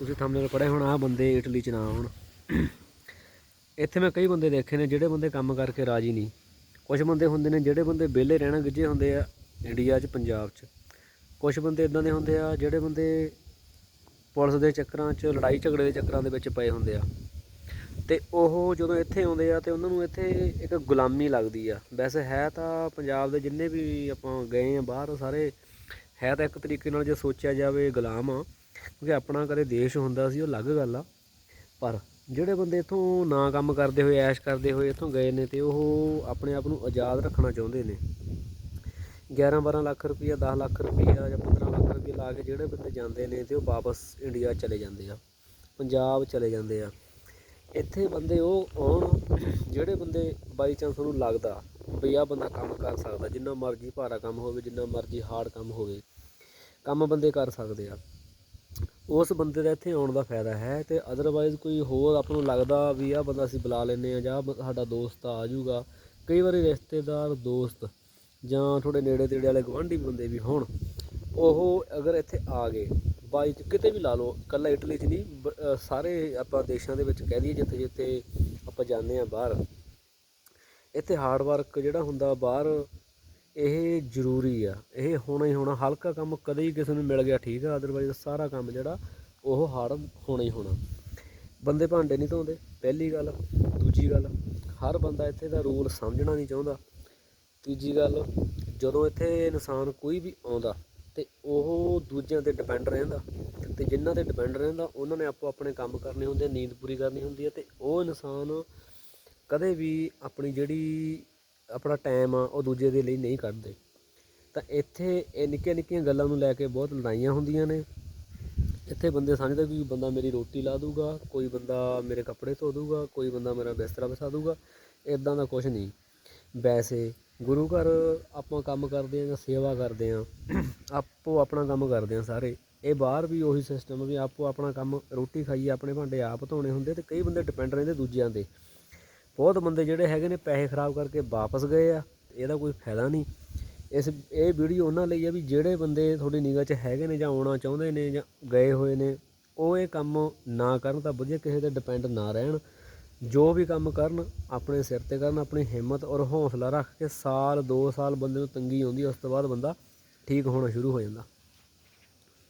ਤੁਸੀਂ ਥੰਬਨੇਲ ਪੜ੍ਹੇ ਹੁਣ ਆ ਬੰਦੇ ਇਟਲੀ ਚ ਨਾ ਆਉਣ। ਇੱਥੇ ਮੈਂ ਕਈ ਬੰਦੇ ਦੇਖੇ ਨੇ, ਜਿਹੜੇ ਬੰਦੇ ਕੰਮ ਕਰਕੇ ਰਾਜੀ ਨਹੀਂ। ਕੁਝ ਬੰਦੇ ਹੁੰਦੇ ਨੇ, ਜਿਹੜੇ ਬੰਦੇ ਵਿਹਲੇ ਰਹਿਣਾ ਗਿੱਜੇ ਹੁੰਦੇ ਆ ਇੰਡੀਆ 'ਚ, ਪੰਜਾਬ 'ਚ। ਕੁਝ ਬੰਦੇ ਇਦਾਂ ਦੇ ਹੁੰਦੇ ਆ, ਜਿਹੜੇ ਬੰਦੇ ਪੁਲਿਸ ਦੇ ਚੱਕਰਾਂ 'ਚ, ਲੜਾਈ ਝਗੜੇ ਦੇ ਚੱਕਰਾਂ ਦੇ ਵਿੱਚ ਪਏ ਹੁੰਦੇ ਆ। ਤੇ ਉਹ ਜਦੋਂ ਇੱਥੇ ਆਉਂਦੇ ਆ, ਤੇ ਉਹਨਾਂ ਨੂੰ ਇੱਥੇ ਇੱਕ ਗੁਲਾਮੀ ਲੱਗਦੀ ਆ। ਵੈਸੇ ਹੈ ਤਾਂ ਪੰਜਾਬ ਦੇ ਜਿੰਨੇ ਵੀ ਆਪਾਂ ਗਏ ਆ ਬਾਹਰ ਸਾਰੇ ਹੈ ਤਾਂ ਇੱਕ ਤਰੀਕੇ ਨਾਲ ਜੇ ਸੋਚਿਆ ਜਾਵੇ ਗੁਲਾਮ ਆ। ਕਿਉਂਕਿ ਆਪਣਾ ਕਦੇ ਦੇਸ਼ ਹੁੰਦਾ ਸੀ, ਉਹ ਅਲੱਗ ਗੱਲ ਆ। ਪਰ ਜਿਹੜੇ ਬੰਦੇ ਇਥੋਂ ਨਾ ਕੰਮ ਕਰਦੇ ਹੋਏ, ਐਸ਼ ਕਰਦੇ ਹੋਏ ਇਥੋਂ ਗਏ ਨੇ ਤੇ ਉਹ ਆਪਣੇ ਆਪ ਨੂੰ ਆਜ਼ਾਦ ਰੱਖਣਾ ਚਾਹੁੰਦੇ ਨੇ। 11 12 ਲੱਖ ਰੁਪਈਆ 10 ਲੱਖ ਰੁਪਈਆ ਜਾਂ 15 ਲੱਖ ਰੁਪਈਆ ਲਾ ਕੇ ਜਿਹੜੇ ਬੰਦੇ ਜਾਂਦੇ ਨੇ ਤੇ ਉਹ ਵਾਪਸ ਇੰਡੀਆ ਚਲੇ ਜਾਂਦੇ ਆ, ਪੰਜਾਬ ਚਲੇ ਜਾਂਦੇ ਆ। ਇੱਥੇ ਬੰਦੇ ਉਹ ਆਉਣ, ਜਿਹੜੇ ਬੰਦੇ ਬਾਈ ਚਾਂਸ ਨੂੰ ਲੱਗਦਾ ਵੀ ਆਹ ਬੰਦਾ ਕੰਮ ਕਰ ਸਕਦਾ, ਜਿੰਨਾ ਮਰਜ਼ੀ ਭਾਰਾ ਕੰਮ ਹੋਵੇ, ਜਿੰਨਾ ਮਰਜ਼ੀ ਹਾਰਡ ਕੰਮ ਹੋਵੇ, ਕੰਮ ਬੰਦੇ ਕਰ ਸਕਦੇ ਆ। ਉਸ ਬੰਦੇ ਦਾ ਇੱਥੇ ਆਉਣ ਦਾ ਫਾਇਦਾ ਹੈ ਤੇ ਅਦਰਵਾਈਜ਼ ਕੋਈ ਹੋਰ ਆਪਾਂ ਨੂੰ ਲੱਗਦਾ ਵੀ ਆਹ ਬੰਦਾ ਅਸੀਂ ਬੁਲਾ ਲੈਨੇ ਆ ਜਾਂ ਸਾਡਾ ਦੋਸਤ ਆ ਜਾਊਗਾ। ਕਈ ਵਾਰੀ ਰਿਸ਼ਤੇਦਾਰ ਦੋਸਤ ਜਾਂ ਥੋੜੇ ਨੇੜੇ ਤੇੜੇ ਵਾਲੇ ਗਵਾਂਢੀ ਬੰਦੇ ਵੀ ਹੋਣ, ਉਹ ਅਗਰ ਇੱਥੇ ਆ ਗਏ ਬਾਈ ਚ ਕਿਤੇ ਵੀ ਲਾ ਲਓ ਕੱਲਾ ਇਟਲੀ 'ਚ ਨਹੀਂ, ਬ- ਸਾਰੇ ਆਪਾਂ ਦੇਸ਼ਾਂ ਦੇ ਵਿੱਚ ਕਹਿ ਦਈਏ ਜਿੱਥੇ ਜਿੱਥੇ ਆਪਾਂ ਜਾਂਦੇ ਆ ਬਾਹਰ, ਇੱਥੇ ਹਾਰਡ ਵਰਕ ਜਿਹੜਾ ਹੁੰਦਾ ਬਾਹਰ ਇਹ ਜ਼ਰੂਰੀ ਆ। ਇਹ ਹੋਣਾ ਹੀ ਹੋਣਾ, ਹਲਕਾ ਕੰਮ ਕਦੇ ਹੀ ਕਿਸੇ ਨੂੰ ਮਿਲ ਗਿਆ ਠੀਕ ਆ ਅਦਰਵਾਈਜ਼ ਸਾਰਾ ਕੰਮ ਜਿਹੜਾ ਉਹ ਹਾਰਡ ਹੋਣਾ ਹੀ ਹੋਣਾ। ਬੰਦੇ ਭਾਂਡੇ ਨਹੀਂ ਧੋਂਦੇ, ਪਹਿਲੀ ਗੱਲ। ਦੂਜੀ ਗੱਲ, ਹਰ ਬੰਦਾ ਇੱਥੇ ਦਾ ਰੂਲ ਸਮਝਣਾ ਨਹੀਂ ਚਾਹੁੰਦਾ। ਤੀਜੀ ਗੱਲ, ਜਦੋਂ ਇੱਥੇ ਇਨਸਾਨ ਕੋਈ ਵੀ ਆਉਂਦਾ ਤੇ ਉਹ ਦੂਜਿਆਂ ਤੇ ਡਿਪੈਂਡ ਰਹਿੰਦਾ ਤੇ ਜਿਨ੍ਹਾਂ ਤੇ ਡਿਪੈਂਡ ਰਹਿੰਦਾ, ਉਹਨਾਂ ਨੇ ਆਪੋ ਆਪਣੇ ਕੰਮ ਕਰਨੇ ਹੁੰਦੇ, ਨੀਂਦ ਪੂਰੀ ਕਰਨੀ ਹੁੰਦੀ ਹੈ ਤੇ ਉਹ ਇਨਸਾਨ ਕਦੇ ਵੀ ਆਪਣੀ ਜਿਹੜੀ ਆਪਣਾ ਟਾਈਮ ਆ, ਉਹ ਦੂਜੇ ਦੇ ਲਈ ਨਹੀਂ ਕੱਢਦੇ। ਤਾਂ ਇੱਥੇ ਇਹ ਨਿੱਕੀਆਂ ਨਿੱਕੀਆਂ ਗੱਲਾਂ ਨੂੰ ਲੈ ਕੇ ਬਹੁਤ ਲੜਾਈਆਂ ਹੁੰਦੀਆਂ ਨੇ। ਇੱਥੇ ਬੰਦੇ ਸਮਝਦੇ ਵੀ ਬੰਦਾ ਮੇਰੀ ਰੋਟੀ ਲਾ ਦੂਗਾ, ਕੋਈ ਬੰਦਾ ਮੇਰੇ ਕੱਪੜੇ ਧੋ ਦੂਗਾ, ਕੋਈ ਬੰਦਾ ਮੇਰਾ ਬਿਸਤਰਾ ਵਿਛਾ ਦੂਗਾ ਇਦਾਂ ਦਾ ਕੁਝ ਨਹੀਂ। ਵੈਸੇ ਗੁਰੂ ਘਰ ਆਪਾਂ ਕੰਮ ਕਰਦੇ ਆ ਜਾਂ ਸੇਵਾ ਕਰਦੇ ਆ ਆਪੋ ਆਪਣਾ ਕੰਮ ਕਰਦੇ ਆ ਸਾਰੇ। ਇਹ ਬਾਹਰ ਵੀ ਉਹੀ ਸਿਸਟਮ ਵੀ ਆਪੋ ਆਪਣਾ ਕੰਮ ਰੋਟੀ ਖਾਈਏ, ਆਪਣੇ ਭਾਂਡੇ ਆਪ ਧੋਣੇ ਹੁੰਦੇ ਤੇ ਕਈ ਬੰਦੇ ਡਿਪੈਂਡ ਰਹਿੰਦੇ ਦੂਜਿਆਂ ਤੇ ਬਹੁਤ ਬੰਦੇ ਜਿਹੜੇ ਹੈਗੇ ਨੇ ਪੈਸੇ ਖਰਾਬ ਕਰਕੇ ਵਾਪਸ ਗਏ ਆ, ਇਹਦਾ ਕੋਈ ਫਾਇਦਾ ਨਹੀਂ। ਇਸ, ਇਹ ਵੀਡੀਓ ਉਹਨਾਂ ਲਈ ਆ ਵੀ ਜਿਹੜੇ ਬੰਦੇ ਤੁਹਾਡੀ ਨਿਗਾਹ 'ਚ ਹੈਗੇ ਨੇ ਜਾਂ ਆਉਣਾ ਚਾਹੁੰਦੇ ਨੇ ਜਾਂ ਗਏ ਹੋਏ ਨੇ, ਉਹ ਇਹ ਕੰਮ ਨਾ ਕਰਨ ਤਾਂ ਵਧੀਆ, ਕਿਸੇ ਤੇ ਡਿਪੈਂਡ ਨਾ ਰਹਿਣ। ਜੋ ਵੀ ਕੰਮ ਕਰਨ, ਆਪਣੇ ਸਿਰ ਤੇ ਕਰਨ, ਆਪਣੀ ਹਿੰਮਤ ਔਰ ਹੌਸਲਾ ਰੱਖ ਕੇ ਸਾਲ 2 ਸਾਲ ਬੰਦੇ ਨੂੰ ਤੰਗੀ ਆਉਂਦੀ, ਉਸ ਤੋਂ ਬਾਅਦ ਬੰਦਾ ਠੀਕ ਹੋਣਾ ਸ਼ੁਰੂ ਹੋ ਜਾਂਦਾ।